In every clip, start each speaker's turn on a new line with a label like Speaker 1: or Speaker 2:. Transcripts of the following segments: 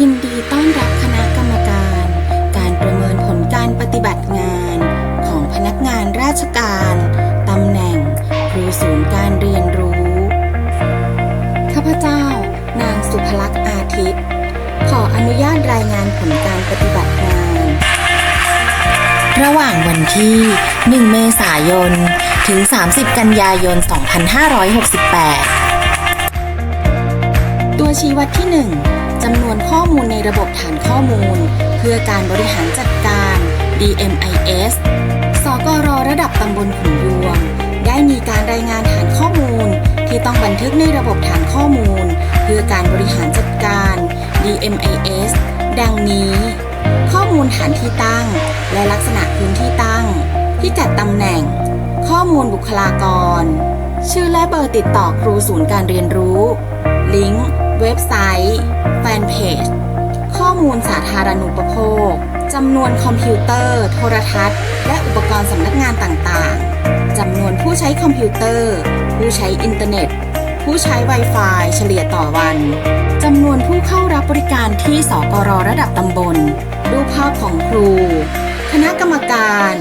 Speaker 1: ยินดีต้อนรับคณะกรรมการ การประเมินผลการปฏิบัติงาน ของพนักงานราชการ ตำแหน่งครูศูนย์การเรียนรู้ ข้าพเจ้า นางสุภลักษณ์อาทิตย์ ขออนุญาตรายงานผลการปฏิบัติงาน ระหว่างวันที่ 1 เมษายน ถึง 30 กันยายน 2568 ตัวชี้วัดที่ 1 จำนวนข้อมูลในระบบฐานข้อมูล เพื่อการบริหารจัดการ DMIS สกรระดับตำบลขุนยวมได้มีการรายงานฐานข้อมูล ที่ต้องบันทึกในระบบฐานข้อมูล เพื่อการบริหารจัดการ DMIS ดังนี้ ข้อมูลฐานที่ตั้ง และลักษณะพื้นที่ตั้ง พิกัดตำแหน่ง ข้อมูลบุคลากร ชื่อและเบอร์ติดต่อครูศูนย์การเรียนรู้ ลิงก์ เว็บไซต์แฟนเพจข้อมูลสาธารณูปโภคจำนวนคอมพิวเตอร์ โทรทัศน์ และอุปกรณ์สำนักงานต่างๆจำนวนผู้ใช้คอมพิวเตอร์ ผู้ใช้อินเทอร์เน็ต ผู้ใช้ Wi-Fi เฉลี่ยต่อวันจำนวนผู้เข้ารับบริการที่สกรระดับตำบล รูปภาพของครู คณะกรรมการ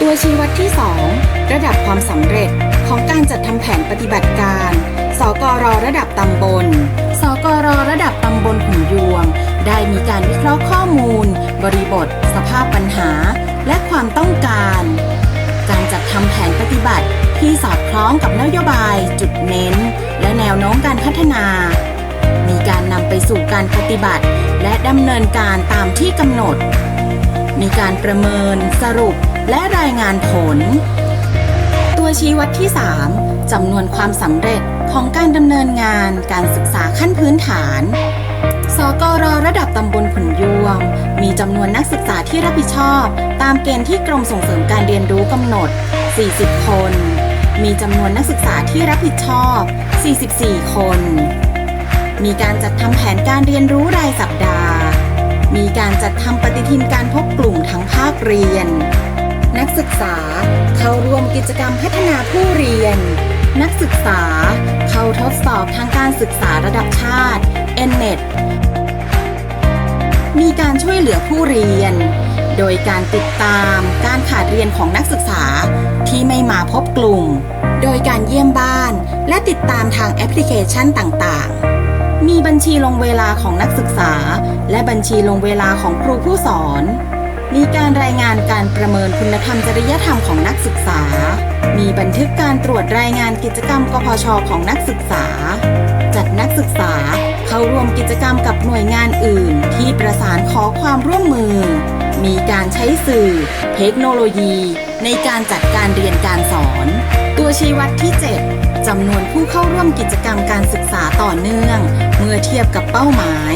Speaker 1: ตัวชี้วัดที่ 2 ระดับความสำเร็จ ของการจัดทำแผนปฏิบัติการ สกรระดับตำบล สกรระดับตำบลหุ่นยวง ได้มีการวิเคราะห์ข้อมูล บริบท สภาพปัญหา และความต้องการ การจัดทำแผนปฏิบัติที่สอดคล้องกับนโยบาย จุดเน้น และแนวโน้มการพัฒนา มีการนำไปสู่การปฏิบัติ และดำเนินการตามที่กำหนด มีการประเมิน สรุป และรายงานผล ชี้วัดที่ 3จำนวนความสำเร็จของการดำเนินงานการศึกษาขั้นพื้นฐาน สกรระดับตำบลขุนยวมมีจำนวนนักศึกษาที่รับผิดชอบ ตามเกณฑ์ที่กรมส่งเสริมการเรียนรู้กำหนด 40 คน มีจำนวนนักศึกษาที่รับผิดชอบ 44 คน มีการจัดทำแผนการเรียนรู้รายสัปดาห์ มีการจัดทำปฏิทินการพบกลุ่มทั้งภาคเรียน นักศึกษาเข้าร่วมกิจกรรมพัฒนาผู้เรียน นักศึกษาเข้าทดสอบทางการศึกษาระดับชาติ NNET มีการช่วยเหลือผู้เรียน โดยการติดตามการขาดเรียนของนักศึกษาที่ไม่มาพบกลุ่ม โดยการเยี่ยมบ้าน และติดตามทางแอปพลิเคชันต่างๆมีบัญชีลงเวลาของนักศึกษา และบัญชีลงเวลาของครูผู้สอน มีการรายงานการประเมินคุณธรรมจริยธรรมของนักศึกษา มีบันทึกการตรวจรายงานกิจกรรมกพชของนักศึกษา จัดนักศึกษาเข้าร่วมกิจกรรมกับหน่วยงานอื่น ที่ประสานขอความร่วมมือ มีการใช้สื่อ เทคโนโลยี ในการจัดการเรียนการสอน ตัวชี้วัดที่ 7จำนวนผู้เข้าร่วมกิจกรรมการศึกษาต่อเนื่อง เมื่อเทียบกับเป้าหมาย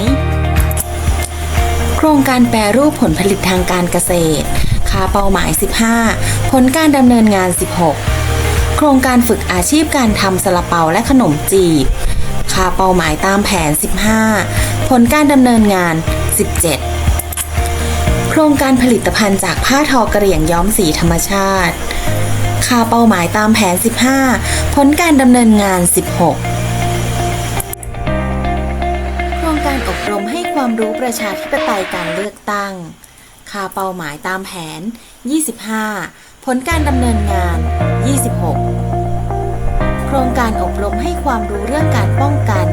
Speaker 1: โครงการแปรรูปผลผลิตทางการเกษตร ค่าเป้าหมาย 15 ผลการดำเนินงาน 16 โครงการฝึกอาชีพการทำซาลาเปาและขนมจีบ ค่าเป้าหมายตามแผน 15 ผลการดำเนินงาน 17 โครงการผลิตภัณฑ์จากผ้าทอกระเหรี่ยงย้อมสีธรรมชาติ ค่าเป้าหมายตามแผน 15 ผลการดำเนินงาน 16 ความรู้ประชาธิปไตยการเลือกตั้ง ค่าเป้าหมายตามแผน 25 ผลการดำเนินงาน 26 โครงการอบรมให้ความรู้เรื่องการป้องกัน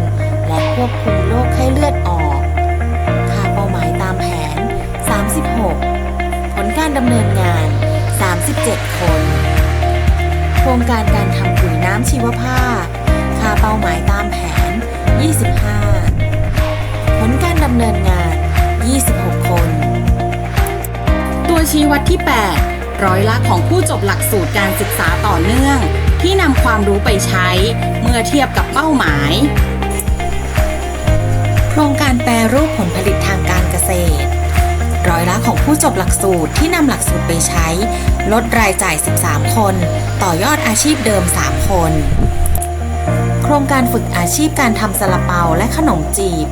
Speaker 1: และควบคุมโรคไข้เลือดออก ค่าเป้าหมายตามแผน 36 ผลการดำเนินงาน 37 คน โครงการการทำปุ๋ยน้ำชีวภาพ ค่าเป้าหมายตามแผน 25 ดำเนินงาน 26 คน ตัวชี้วัดที่ 8 ร้อยละของผู้จบหลักสูตรการศึกษาต่อเนื่อง ที่นำความรู้ไปใช้ เมื่อเทียบกับเป้าหมาย โครงการแปรรูปผลผลิตทางการเกษตร ร้อยละของผู้จบหลักสูตรที่นำหลักสูตรไปใช้ ลดรายจ่าย 13 คน ต่อยอดอาชีพเดิม 3 คน โครงการฝึกอาชีพการทำซาลาเปาและขนมจีบ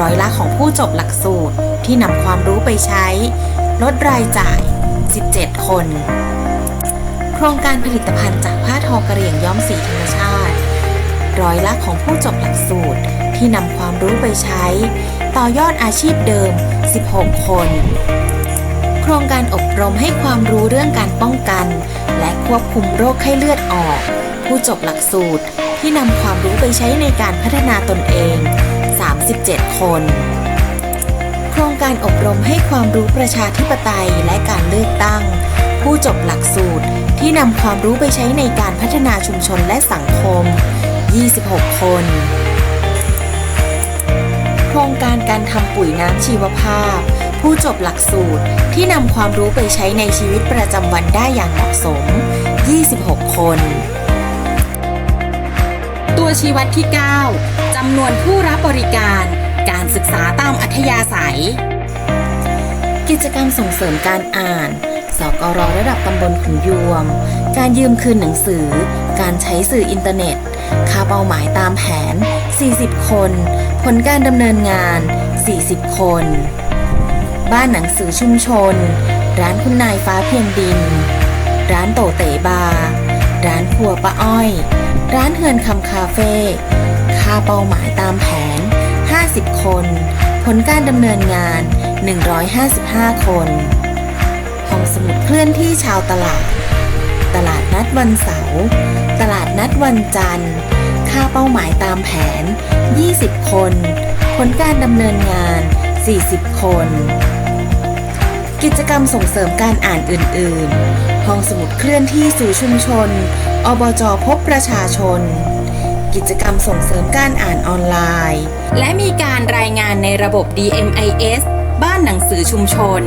Speaker 1: ร้อยละของผู้จบหลักสูตรที่นำความรู้ไปใช้ ลดรายจ่าย 17 คน โครงการผลิตภัณฑ์จากผ้าทอกระเหรี่ยงย้อมสีธรรมชาติ ร้อยละของผู้จบหลักสูตรที่นำความรู้ไปใช้ ต่อยอดอาชีพเดิม 16 คน โครงการอบรมให้ความรู้เรื่องการป้องกัน และควบคุมโรคไข้เลือดออก ผู้จบหลักสูตรที่นำความรู้ไปใช้ในการพัฒนาตนเอง 37 คน โครงการอบรมให้ความรู้ประชาธิปไตยและการเลือกตั้ง ผู้จบหลักสูตรที่นำความรู้ไปใช้ในการพัฒนาชุมชนและสังคม 26 คน โครงการการทำปุ๋ยน้ำชีวภาพ ผู้จบหลักสูตรที่นำความรู้ไปใช้ในชีวิตประจำวันได้อย่างเหมาะสม 26 คน ตัวชี้วัดที่ 9จำนวนผู้รับบริการ การศึกษาตามอัธยาศัย กิจกรรมส่งเสริมการอ่าน สกรระดับตำบลขุนยวม การยืมคืนหนังสือ การใช้สื่ออินเทอร์เน็ต ค่าเป้าหมายตามแผน 40 คน ผลการดำเนินงาน 40 คน บ้านหนังสือชุมชน ร้านคุณนายฟ้าเพียงดิน ร้านโตเต๋บาร์ร้านครัวป้าอ้อย ร้านเฮือนคำคาเฟ่ค่าเป้าหมายตามแผน 50 คน ผลการดำเนินงาน 155 คนห้องสมุดเคลื่อนที่ชาวตลาด ตลาดนัดวันเสาร์ ตลาดนัดวันจันทร์ ค่าเป้าหมายตามแผน 20 คน ผลการดำเนินงาน 40 คน กิจกรรมส่งเสริมการอ่านอื่น ๆ ห้องสมุดเคลื่อนที่สู่ชุมชน อบจพบประชาชน กิจกรรมส่งเสริมการอ่านออนไลน์ และมีการรายงานในระบบ DMIS บ้านหนังสือชุมชน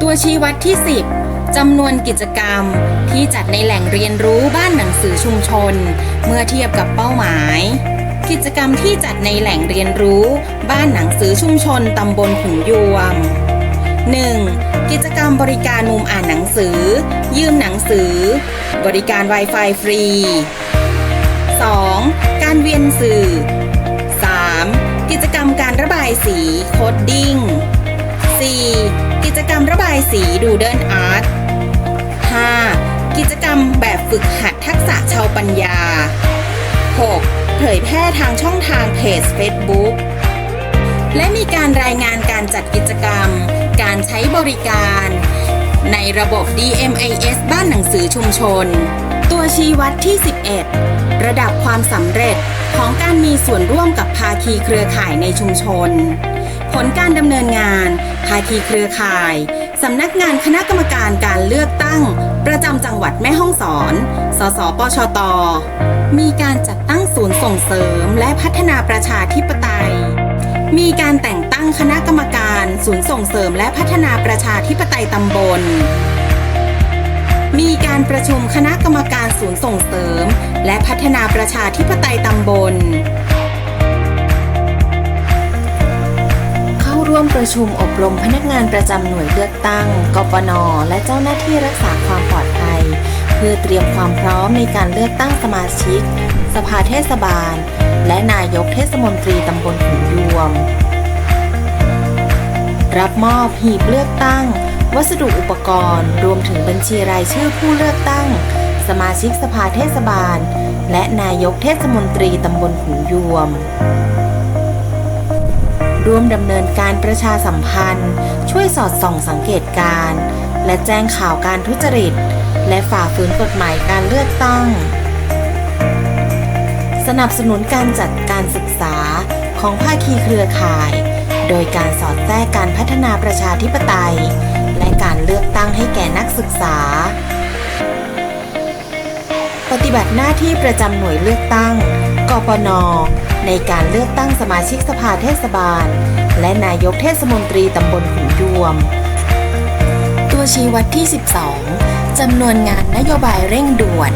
Speaker 1: ตัวชี้วัดที่ 10จำนวนกิจกรรมที่จัดในแหล่งเรียนรู้บ้านหนังสือชุมชน เมื่อเทียบกับเป้าหมาย กิจกรรมที่จัดในแหล่งเรียนรู้ บ้านหนังสือชุมชนตำบลขุนยวม 1. กิจกรรมบริการมุมอ่านหนังสือ ยืมหนังสือ บริการ Wi-Fi ฟรี 2. การเวียนสื่อ 3. กิจกรรมการระบายสีโคดดิ้ง 4. กิจกรรมระบายสีดูเดินอาร์ต 5. กิจกรรมแบบฝึกหัดทักษะชาวปัญญา 6. เผยแพร่ทางช่องทางเพจ Facebook และมีการรายงานการจัดกิจกรรม การใช้บริการ ในระบบ DMIS บ้านหนังสือชุมชน ตัวชี้วัดที่ 11 ระดับความสำเร็จของการมีส่วนร่วมกับภาคีเครือข่ายในชุมชน ผลการดำเนินงาน ภาคีเครือข่ายสำนักงานคณะกรรมการการเลือกตั้ง ประจำจังหวัดแม่ฮ่องสอน สสปชต มีการจัดตั้งศูนย์ส่งเสริมและพัฒนาประชาธิปไตย มีการแต่งตั้งคณะกรรมการศูนย์ส่งเสริมและพัฒนาประชาธิปไตยตำบล มีการประชุมคณะกรรมการศูนย์ส่งเสริม และพัฒนาประชาธิปไตยตำบล เข้าร่วมประชุมอบรมพนักงานประจำหน่วยเลือกตั้ง กปน และเจ้าหน้าที่รักษาความปลอดภัย พื่อเตรียมความพร้อมในการเลือกตั้งสมาชิก สภาเทศบาล และนายกเทศมนตรีตำบลขุนยวม รับมอบหีบเลือกตั้ง วัสดุอุปกรณ์ รวมถึงบัญชีรายชื่อผู้เลือกตั้ง สมาชิกสภาเทศบาล และนายกเทศมนตรีตำบลขุนยวมร่วมดำเนินการประชาสัมพันธ์ ช่วยสอดส่องสังเกตการณ์ และแจ้งข่าวการทุจริต และฝ่าฝืนกฎหมายการเลือกตั้ง สนับสนุนการจัดการศึกษาของภาคีเครือข่าย โดยการสอดแทรกการพัฒนาประชาธิปไตย และการเลือกตั้งให้แก่นักศึกษา ปฏิบัติหน้าที่ประจำหน่วยเลือกตั้ง กปน ในการเลือกตั้งสมาชิกสภาเทศบาล และนายกเทศมนตรีตำบลขุนยวม ชี้วัดที่ 12 จำนวนงานนโยบายเร่งด่วน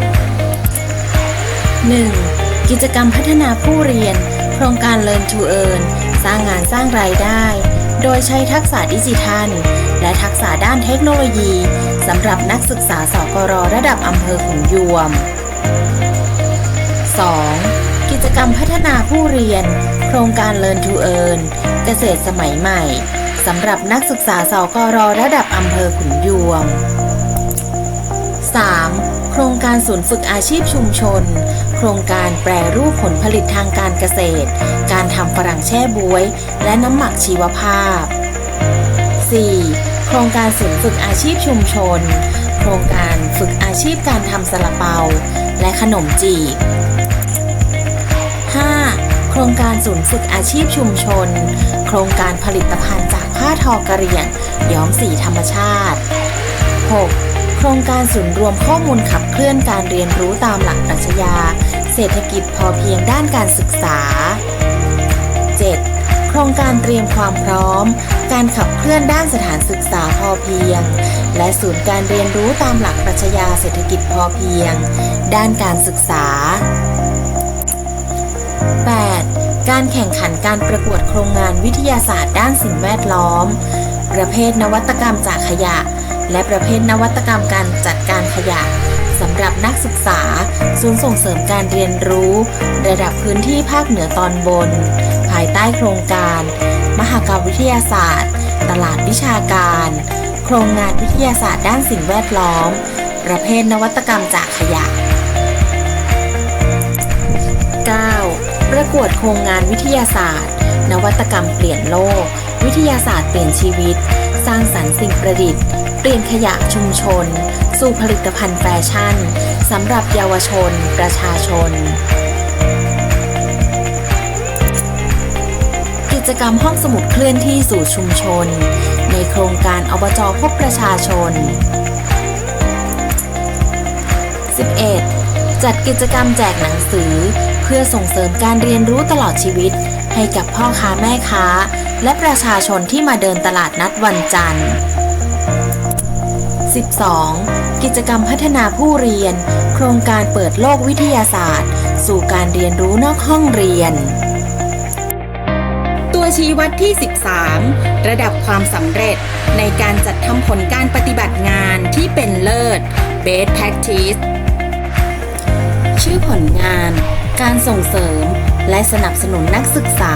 Speaker 1: 1. กิจกรรมพัฒนาผู้เรียน โครงการ Learn to Earn สร้างงานสร้างรายได้ โดยใช้ทักษะดิจิทัล และทักษะด้านเทคโนโลยีสำหรับนักศึกษาสกรระดับอำเภอขุนยวม 2. กิจกรรมพัฒนาผู้เรียน โครงการ Learn to Earn เกษตรสมัยใหม่ สำหรับนักศึกษาสกรระดับอำเภอขุนยวม 3. โครงการศูนย์ฝึกอาชีพชุมชน โครงการแปรรูปผลผลิตทางการเกษตร การทำฝรั่งแช่บวย และน้ำหมักชีวภาพ 4. โครงการศูนย์ฝึกอาชีพชุมชน โครงการฝึกอาชีพการทำซาลาเปา และขนมจีบ 5. โครงการศูนย์ฝึกอาชีพชุมชน โครงการผลิตภัณฑ์จาก ผ้าทอกระเหรี่ยง ย้อมสีธรรมชาติ 6. โครงการศูนย์รวมข้อมูลขับเคลื่อนการเรียนรู้ตามหลักปรัชญา เศรษฐกิจพอเพียงด้านการศึกษา 7. โครงการเตรียมความพร้อม การขับเคลื่อนด้านสถานศึกษาพอเพียง และศูนย์การเรียนรู้ตามหลักปรัชญาเศรษฐกิจพอเพียง ด้านการศึกษา 8. การแข่งขันการประกวดโครงงานวิทยาศาสตร์ด้านสิ่งแวดล้อม ประเภทนวัตกรรมจากขยะ และประเภทนวัตกรรมการจัดการขยะสำหรับนักศึกษา ศูนย์ส่งเสริมการเรียนรู้ ระดับพื้นที่ภาคเหนือตอนบน ภายใต้โครงการ มหกรรมวิทยาศาสตร์ ตลาดวิชาการ โครงงานวิทยาศาสตร์ด้านสิ่งแวดล้อม ประเภทนวัตกรรมจากขยะ กวดโครงงานวิทยาศาสตร์ นวัตกรรมเปลี่ยนโลก วิทยาศาสตร์เปลี่ยนชีวิต สร้างสรรค์สิ่งประดิษฐ์ เปลี่ยนขยะชุมชน สู่ผลิตภัณฑ์แฟชั่นสำหรับเยาวชน ประชาชน กิจกรรมห้องสมุดเคลื่อนที่สู่ชุมชน ในโครงการอบจพบประชาชน 11. จัดกิจกรรมแจกหนังสือ พื่อส่งเสริมการเรียนรู้ตลอดชีวิต ให้กับพ่อค้าแม่ค้า และประชาชนที่มาเดินตลาดนัดวันจันทร์ 12. กิจกรรมพัฒนาผู้เรียน โครงการเปิดโลกวิทยาศาสตร์ สู่การเรียนรู้นอกห้องเรียน ตัวชี้วัดที่ 13 ระดับความสำเร็จในการจัดทำผลการปฏิบัติงานที่เป็นเลิศ Best Practice ชื่อผลงาน การส่งเสริม และสนับสนุนนักศึกษา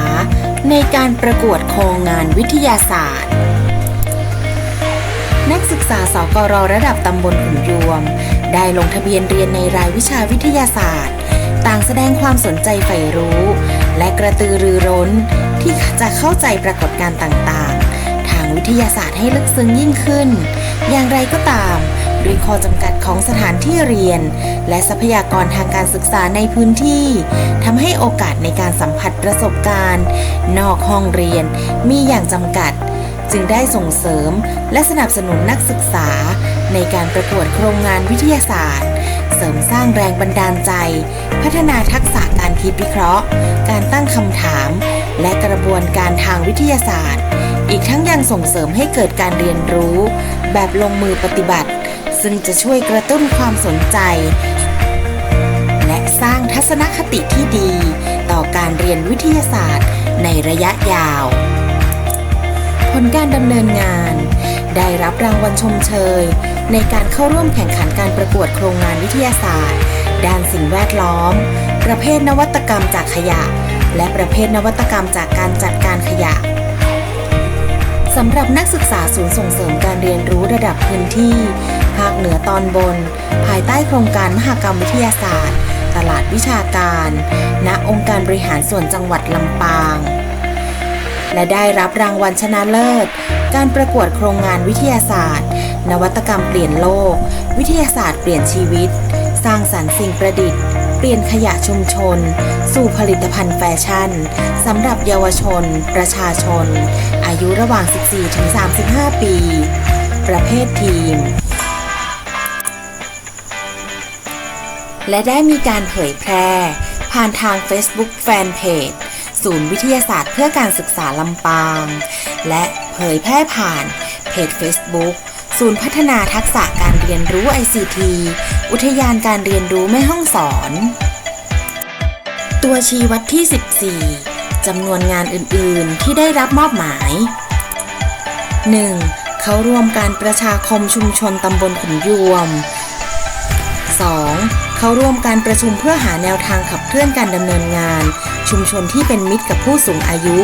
Speaker 1: ในการประกวดโครงงานวิทยาศาสตร์ นักศึกษาสกรระดับตำบลขุนยวม ได้ลงทะเบียนเรียนในรายวิชาวิทยาศาสตร์ ต่างแสดงความสนใจใฝ่รู้ และกระตือรือร้น ที่จะเข้าใจปรากฏการณ์ต่างๆ ทางวิทยาศาสตร์ให้ลึกซึ้งยิ่งขึ้น อย่างไรก็ตาม ด้วยข้อจำกัดของสถานที่เรียน และทรัพยากรทางการศึกษาในพื้นที่ทำให้โอกาสในการสัมผัสประสบการณ์ นอกห้องเรียนมีอย่างจำกัด จึงได้ส่งเสริมและสนับสนุนนักศึกษา ในการประกวดโครงงานวิทยาศาสตร์ เสริมสร้างแรงบันดาลใจ พัฒนาทักษะการคิดวิเคราะห์ การตั้งคำถาม และกระบวนการทางวิทยาศาสตร์อีกทั้งยังส่งเสริมให้เกิดการเรียนรู้ แบบลงมือปฏิบัติ ซึ่งจะช่วยกระตุ้นความสนใจ และสร้างทัศนคติที่ดี ต่อการเรียนวิทยาศาสตร์ในระยะยาว ผลการดำเนินงาน ได้รับรางวัลชมเชย ในการเข้าร่วมแข่งขันการประกวดโครงงานวิทยาศาสตร์ ด้านสิ่งแวดล้อม ประเภทนวัตกรรมจากขยะ และประเภทนวัตกรรมจากการจัดการขยะสำหรับนักศึกษาศูนย์ส่งเสริมการเรียนรู้ระดับพื้นที่ ภาคเหนือตอนบน ภายใต้โครงการมหกรรมวิทยาศาสตร์ ตลาดวิชาการ ณองค์การบริหารส่วนจังหวัดลำปาง และได้รับรางวัลชนะเลิศ การประกวดโครงงานวิทยาศาสตร์ นวัตกรรมเปลี่ยนโลก วิทยาศาสตร์เปลี่ยนชีวิต สร้างสรรค์สิ่งประดิษฐ์เปลี่ยนขยะชุมชน สู่ผลิตภัณฑ์แฟชั่นสำหรับเยาวชน ประชาชน อายุระหว่าง 14-35 ปี ประเภททีม และได้มีการเผยแพร่ ผ่านทาง Facebook Fanpage ศูนย์วิทยาศาสตร์เพื่อการศึกษาลำปาง และเผยแพร่ผ่านเพจ Facebook ศูนย์พัฒนาทักษะการเรียนรู้ ICT อุทยานการเรียนรู้แม่ห้องสอน ตัวชี้วัดที่ 14 จำนวนงานอื่น ๆ ที่ได้รับมอบหมาย 1. เขารวมการประชาคมชุมชนตำบลขุนยวม เข้าร่วมการประชุมเพื่อหาแนวทางขับเคลื่อนการดำเนินงาน ชุมชนที่เป็นมิตรกับผู้สูงอายุ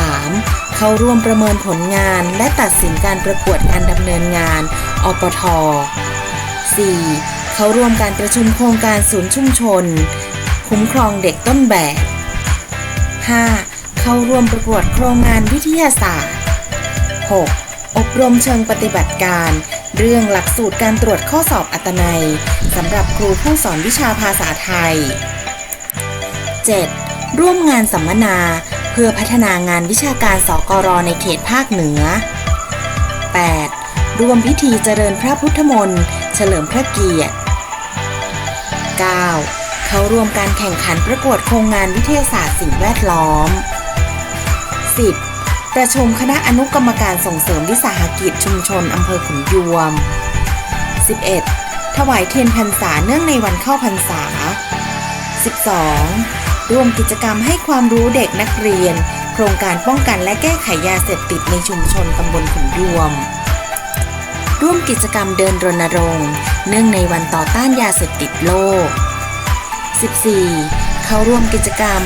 Speaker 1: 3. เข้าร่วมประเมินผลงานและตัดสินการประกวดการดำเนินงาน อปท 4. เข้าเขาร่วมการประชุมโครงการศูนย์ชุมชน คุ้มครองเด็กต้นแบบ 5. เข้าร่วมประกวดโครงงานวิทยาศาสตร์ 6. อบรมเชิงปฏิบัติการ เรื่องหลักสูตรการตรวจข้อสอบอัตนัยสำหรับครูผู้สอนวิชาภาษาไทย 7. ร่วมงานสัมมนา เพื่อพัฒนางานวิชาการสกรในเขตภาคเหนือ 8. ร่วมพิธีเจริญพระพุทธมนต์เฉลิมพระเกียรติ 9. เข้าร่วมการแข่งขันประกวดโครงงานวิทยาศาสตร์สิ่งแวดล้อม 10. ประชุมคณะอนุกรรมการส่งเสริมวิสาหกิจชุมชนอำเภอขุนยวม 11. ถวายเทียนพรรษาเนื่องในวันเข้าพรรษา 12. ร่วมกิจกรรมให้ความรู้เด็กนักเรียน โครงการป้องกันและแก้ไขยาเสพติดในชุมชนตำบลขุนยวม ร่วมกิจกรรมเดินรณรงค์ เนื่องในวันต่อต้านยาเสพติดโลก 14. เข้าร่วมกิจกรรม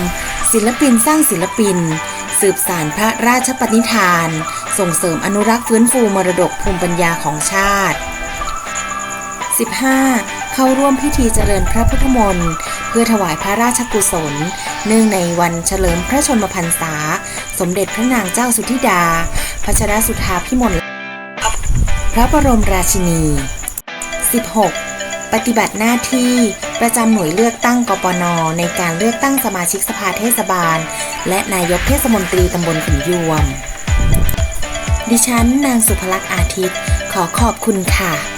Speaker 1: ศิลปินสร้างศิลปิน สืบสารพระราชปณิธาน ส่งเสริมอนุรักษ์ฟื้นฟูมรดกภูมิปัญญาของชาติ 15. เข้าร่วมพิธีเจริญพระพุทธมนต์ เพื่อถวายพระราชกุศล เนื่องในวันเฉลิมพระชนมพรรษา สมเด็จพระนางเจ้าสุธิดา พัชรสุธาพิมล พระบรมราชินี 16. ปฏิบัติหน้าที่ประจำหน่วยเลือกตั้งกปน ในการเลือกตั้งสมาชิกสภาเทศบาล และนายกเทศมนตรีตำบลขุนยวม ดิฉันนางสุภลักษณ์อาทิตย์ ขอขอบคุณค่ะ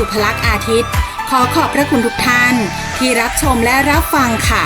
Speaker 1: สุภลักษณ์อาทิตย์ ขอขอบพระคุณทุกท่าน ที่รับชมและรับฟังค่ะ